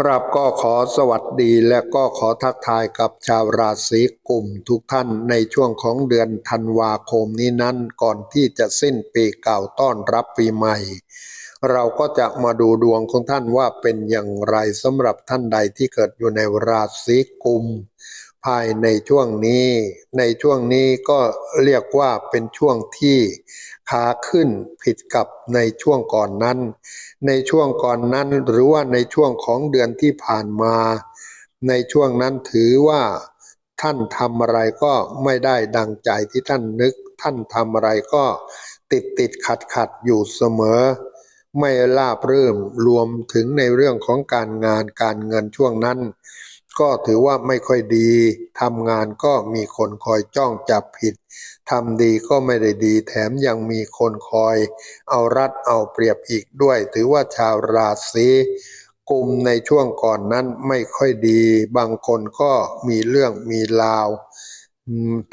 ครับก็ขอสวัสดีและก็ขอทักทายกับชาวราศีกุมทุกท่านในช่วงของเดือนธันวาคมนี้นั้นก่อนที่จะสิ้นปีเก่าต้อนรับปีใหม่ เราก็จะมาดูดวงของท่านว่าเป็นอย่างไรสำหรับท่านใดที่เกิดอยู่ในราศีกุม ภายในช่วงนี้ ในช่วงนี้ก็เรียกว่าเป็นช่วงที่ขาขึ้นผิดกับในช่วงก่อนนั้น ในช่วงก่อนนั้นหรือว่าในช่วงของเดือนที่ผ่านมา ในช่วงนั้นถือว่าท่านทำอะไรก็ไม่ได้ดังใจที่ท่านนึก ท่านทำอะไรก็ติดติดขัดขัดอยู่เสมอ ไม่ราบเรื่นรวมถึงในเรื่องของการงานการเงินช่วงนั้น ก็ถือว่าไม่ค่อยดีทำงานก็มีคนคอยจ้องจับผิดทำดีก็ไม่ได้ดี แถมยังมีคนคอย เอารัดเอาเปรียบอีกด้วย ถือว่าชาวราศีกุมในช่วงก่อนนั้นไม่ค่อยดี บางคนก็มีเรื่องมีราว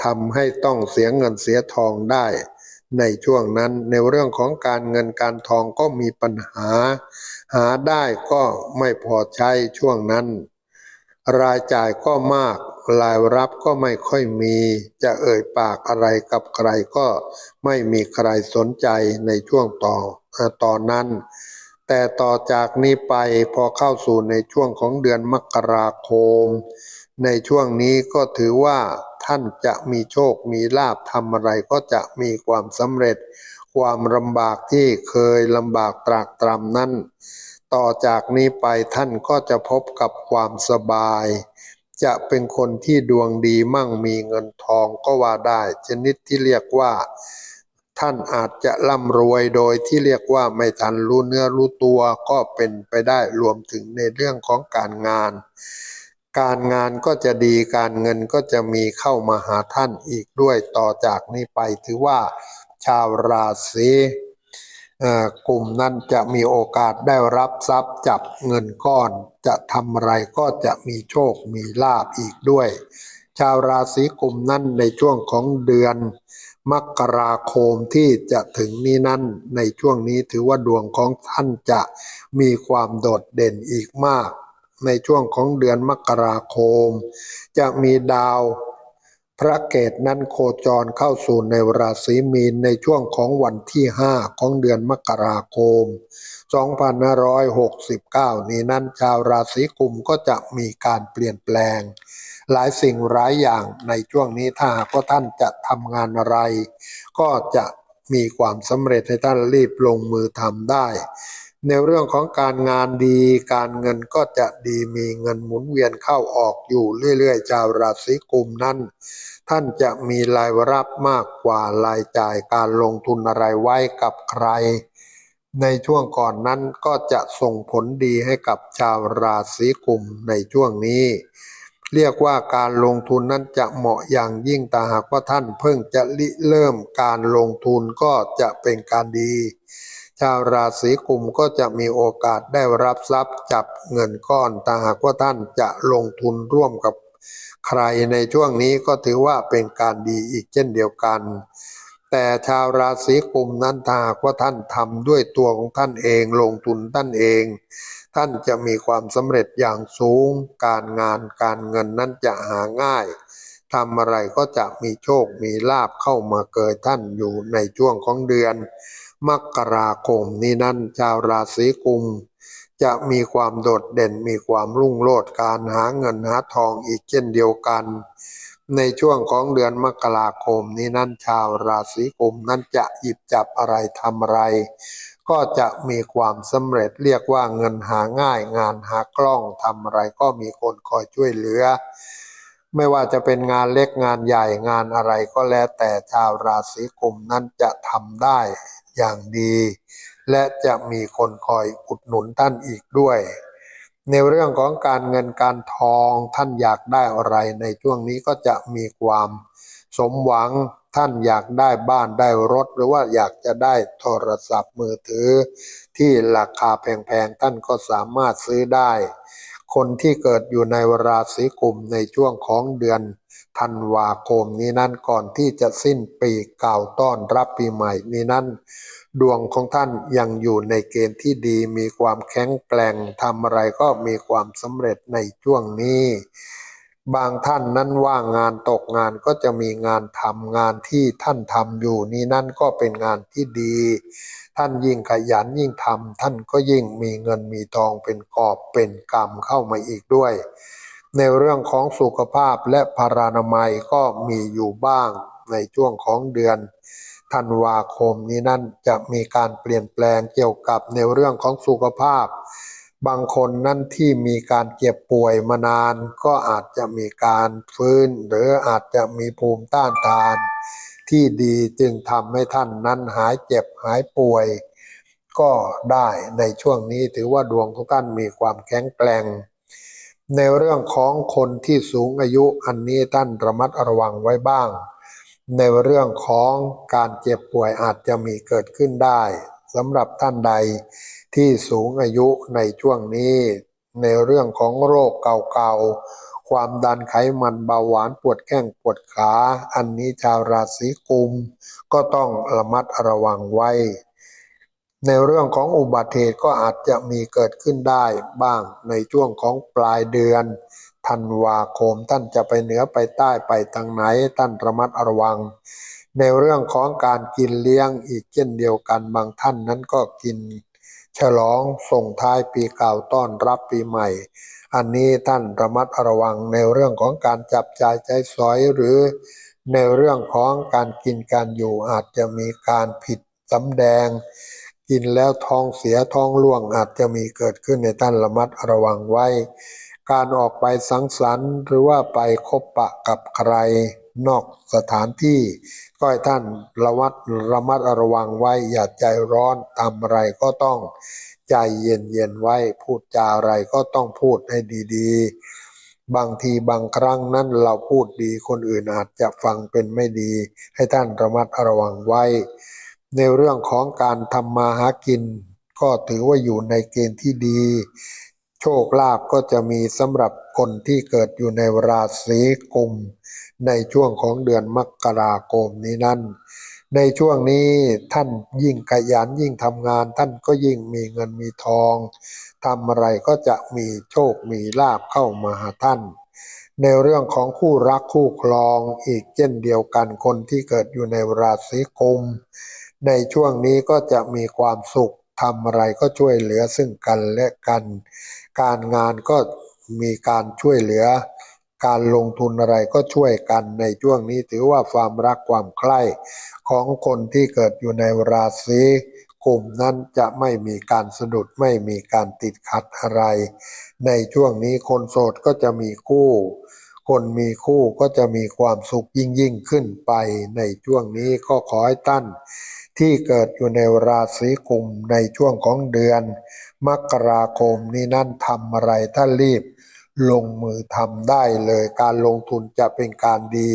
ทำให้ต้องเสียเงินเสียทองได้ ในช่วงนั้นในเรื่องของการเงินการทองก็มีปัญหา หาได้ก็ไม่พอใช้ช่วงนั้น รายจ่ายก็มาก รายรับก็ไม่ค่อยมี จะเอ่ยปากอะไรกับใครก็ไม่มีใครสนใจในช่วงต่อต่อตอนนั้น แต่ต่อจากนี้ไปพอเข้าสู่ในช่วงของเดือนมกราคม ในช่วงนี้ก็ถือว่าท่านจะมีโชคมีลาภทำอะไรก็จะมีความสำเร็จ ความลำบากที่เคยลำบากตรากตรำนั้น ต่อจากนี้ไปท่านก็จะพบกับความสบาย จะเป็นคนที่ดวงดีมั่งมีเงินทองก็ว่าได้ ชนิดที่เรียกว่า ท่านอาจจะร่ำรวยโดยที่เรียกว่าไม่ทันรู้เนื้อรู้ตัวก็เป็นไปได้รวมถึงในเรื่องของการงาน การงานก็จะดีการเงินก็จะมีเข้ามาหาท่านอีกด้วยต่อจากนี้ไปถือว่า ชาวราศี กลุ่มนั้นจะมีโอกาสได้รับทรัพย์จับเงินก้อน จะทำอะไรก็จะมีโชคมีลาภอีกด้วย ชาวราศีกลุ่มนั้นในช่วงของเดือน มกราคมที่จะถึงนี้นั้นในช่วงนี้ถือว่าดวงของท่านจะมีความโดดเด่นอีกมาก ในช่วงของเดือนมกราคม จะมีดาว ระเกตนั้นโคจรเข้าสู่ในราศีมีนในช่วงของวันที่ 5 ของเดือนมกราคม 2569 นี้นั้นชาวราศีกุมก็จะมีการเปลี่ยนแปลง หลายสิ่งหลายอย่างในช่วงนี้ถ้าหากว่าท่านจะทำงานอะไร ก็จะมีความสำเร็จให้ท่านรีบลงมือทำได้ ในเรื่องของการงานดี การเงินก็จะดีมีเงินหมุนเวียนเข้าออกอยู่เรื่อยๆชาวราศีกุมนั้น ท่านจะมีรายรับมากกว่ารายจ่ายการลงทุนอะไรไว้กับใคร ในช่วงก่อนนั้นก็จะส่งผลดีให้กับชาวราศีกุมในช่วงนี้ เรียกว่าการลงทุนนั้นจะเหมาะอย่างยิ่งแต่หากว่าท่านเพิ่งจะริเริ่มการลงทุนก็จะเป็นการดี ชาวราศีกุมก็จะมีโอกาสได้รับทรัพย์จับเงินก้อนแต่หากว่าท่านจะลงทุนร่วมกับใครในช่วงนี้ก็ถือว่าเป็นการดีอีกเช่นเดียวกัน แต่ชาวราศีกุมนั้นถ้าหากว่าท่านทำด้วยตัวของท่านเองลงทุนท่านเอง ท่านจะมีความสำเร็จอย่างสูง การงานการเงินนั้นจะหาง่ายทำอะไรก็จะมีโชคมีลาบเข้ามาเกิดท่านอยู่ในช่วงของเดือน มกราคมนี้นั้นชาวราศีกุม จะมีความโดดเด่นมีความรุ่งโรจน์การหาเงินหาทองอีกเช่นเดียวกัน ในช่วงของเดือนมกราคมนี้นั้นชาวราศีกุมนั้นจะหยิบจับอะไรทำอะไร ก็จะมีความสำเร็จเรียกว่าเงินหาง่ายงานหากล้องทำอะไรก็มีคนคอยช่วยเหลือไม่ว่าจะเป็นงานเล็กงานใหญ่งานอะไรก็แล้วแต่ชาวราศีกุมนั้นจะทำได้ อย่างดี และจะมีคนคอยอุดหนุนท่านอีกด้วย ในเรื่องของการเงินการทองท่านอยากได้อะไรในช่วงนี้ก็จะมีความสมหวังท่านอยากได้บ้านได้รถ หรือว่าอยากจะได้โทรศัพท์มือถือ ที่ราคาแพงๆท่านก็สามารถซื้อได้ คนที่เกิดอยู่ในราศีกุมในช่วงของเดือนธันวาคมนี้นั้นก่อนที่จะสิ้นปีเก่าต้อนรับปีใหม่นี้นั้น ดวงของท่านยังอยู่ในเกณฑ์ที่ดีมีความแข็งแกร่งทำอะไรก็มีความสำเร็จในช่วงนี้ บางท่านนั้นว่างงานตกงานก็จะมีงานทำงานที่ท่านทำอยู่นี้นั่นก็เป็นงานที่ดี ท่านยิ่งขยันยิ่งทำท่านก็ยิ่งมีเงินมีทองเป็นกอบเป็นกำเข้ามาอีกด้วย ในเรื่องของสุขภาพและพารานามัยก็มีอยู่บ้างในช่วงของเดือนธันวาคมนี้นั่นจะมีการเปลี่ยนแปลงเกี่ยวกับในเรื่องของสุขภาพ บางคนนั่นที่มีการเจ็บป่วยมานานก็อาจจะมีการฟื้น หรืออาจจะมีภูมิต้านทาน ที่ดีจึงทำให้ท่านนั้นหายเจ็บหายป่วย ก็ได้ในช่วงนี้ถือว่าดวงของท่านมีความแข็งแกร่ง ในเรื่องของคนที่สูงอายุอันนี้ท่านระมัดระวังไว้บ้าง ในเรื่องของการเจ็บป่วยอาจจะมีเกิดขึ้นได้ สำหรับท่านใดที่สูงอายุในช่วงนี้ ในเรื่องของโรคเก่าๆ ความดันไขมันเบาหวานปวดแข้งปวดขา อันนี้ชาวราศีกุม ก็ต้องระมัดระวังไว้ ในเรื่องของอุบัติเหตุก็อาจจะมีเกิดขึ้นได้บ้างในช่วงของปลายเดือนธันวาคมท่านจะไปเหนือไปใต้ไปทางไหนท่านระมัดระวัง ในเรื่องของการกินเลี้ยงอีกเช่นเดียวกันบางท่านนั้นก็กิน ฉลองส่งท้ายปีเก่าต้อนรับปีใหม่ อันนี้ท่านระมัดระวังในเรื่องของการจับจ่ายใช้สอยหรือ ในเรื่องของการกินการอยู่อาจจะมีการผิดสำแดง กินแล้วท้องเสียท้องร่วงอาจจะมีเกิดขึ้นในท่านระมัดระวังไว้ การออกไปสังสรรค์หรือว่าไปคบปะกับใคร นอกสถานที่ ก็ให้ท่านระมัดระมัดระวังไว้ อย่าใจร้อนทำอะไรก็ต้องใจเย็นๆไว้ พูดจาอะไรก็ต้องพูดให้ดีๆ บางทีบางครั้งนั้นเราพูดดีคนอื่นอาจจะฟังเป็นไม่ดี ให้ท่านระมัดระวังไว้ ในเรื่องของการทำมาหากิน ก็ถือว่าอยู่ในเกณฑ์ที่ดีโชคลาภก็จะมีสำหรับคนที่เกิดอยู่ในราศีกุมในช่วงของเดือนมกราคมนี้นั้น ในช่วงนี้ท่านยิ่งขยันยิ่งทำงาน ท่านก็ยิ่งมีเงินมีทองทำอะไรก็จะมีโชคมีลาภเข้ามาหาท่าน ในเรื่องของคู่รักคู่ครองอีกเช่นเดียวกันคนที่เกิดอยู่ในราศีกุม ในช่วงนี้ก็จะมีความสุขทำอะไรก็ช่วยเหลือซึ่งกันและกัน การงานก็มีการช่วยเหลือ การลงทุนอะไรก็ช่วยกันในช่วงนี้ถือว่าความรักความใคร่ของคนที่เกิดอยู่ในราศีกลุ่มนั้นจะไม่มีการสะดุดไม่มีการติดขัดอะไร ในช่วงนี้คนโสดก็จะมีคู่ คนมีคู่ก็จะมีความสุขยิ่งยิ่งขึ้นไป ในช่วงนี้ก็ขอให้ท่านที่เกิดอยู่ในราศีกุมในช่วงของเดือน มกราคมนี้นั่นทำอะไรท่านรีบ ลงมือทำได้เลยการลงทุนจะเป็นการดี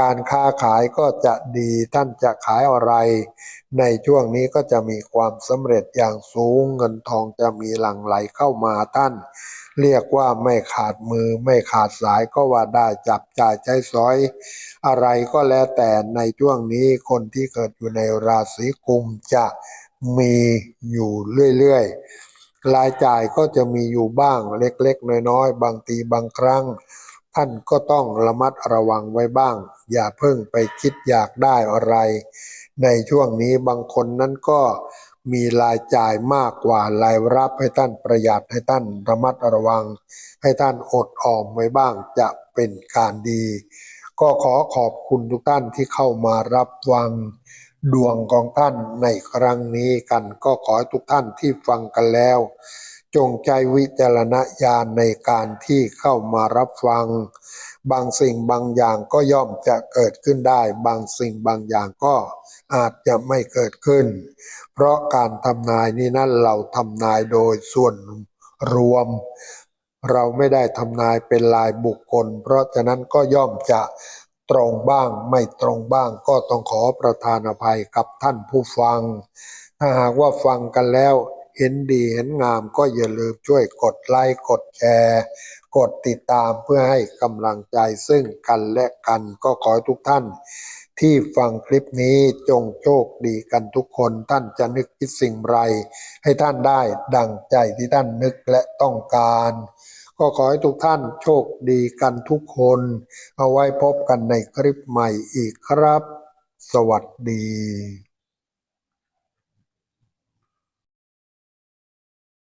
การค้าขายก็จะดีท่านจะขายอะไร ในช่วงนี้ก็จะมีความสำเร็จอย่างสูงเงินทองจะมีหลั่งไหลเข้ามาท่าน เรียกว่าไม่ขาดมือไม่ขาดสายก็ว่าได้จับจ่ายใช้สอย อะไรก็แล้วแต่ในช่วงนี้คนที่เกิดอยู่ในราศีกุมจะมีอยู่เรื่อยๆ รายจ่ายก็จะมีอยู่บ้างเล็กๆ น้อยๆ บางทีบางครั้ง ท่านก็ต้องระมัดระวังไว้บ้าง อย่าเพิ่งไปคิดอยากได้อะไร ในช่วงนี้บางคนนั้นก็มีรายจ่ายมากกว่ารายรับให้ท่านประหยัดให้ท่านระมัดระวัง ให้ท่านอดออมไว้บ้างจะเป็นการดี ก็ขอขอบคุณทุกท่านที่เข้ามารับฟัง ดวงของท่านในครั้งนี้กันก็ขอให้ทุกท่านที่ฟังกันแล้ว จงใจวิจารณญาณในการที่เข้ามารับฟัง บางสิ่งบางอย่างก็ย่อมจะเกิดขึ้นได้ บางสิ่งบางอย่างก็อาจจะไม่เกิดขึ้น เพราะการทำนายนี้นั้นเราทำนายโดยส่วนรวม เราไม่ได้ทำนายเป็นรายบุคคล เพราะฉะนั้นก็ย่อมจะ ตรงบ้างไม่ตรงบ้างก็ต้องขอประทานอภัยกับท่านผู้ฟัง ถ้าหากว่าฟังกันแล้วเห็นดีเห็นงามก็อย่าลืมช่วยกดไลค์กดแชร์ กดติดตามเพื่อให้กำลังใจซึ่งกันและกันก็ขอให้ทุกท่าน ที่ฟังคลิปนี้จงโชคดีกันทุกคนท่านจะนึกคิดสิ่งไร ให้ท่านได้ดังใจที่ท่านนึกและต้องการ ก็ขอให้ทุกท่านโชคดีกันทุกคน เอาไว้พบกันในคลิปใหม่อีกครับ สวัสดี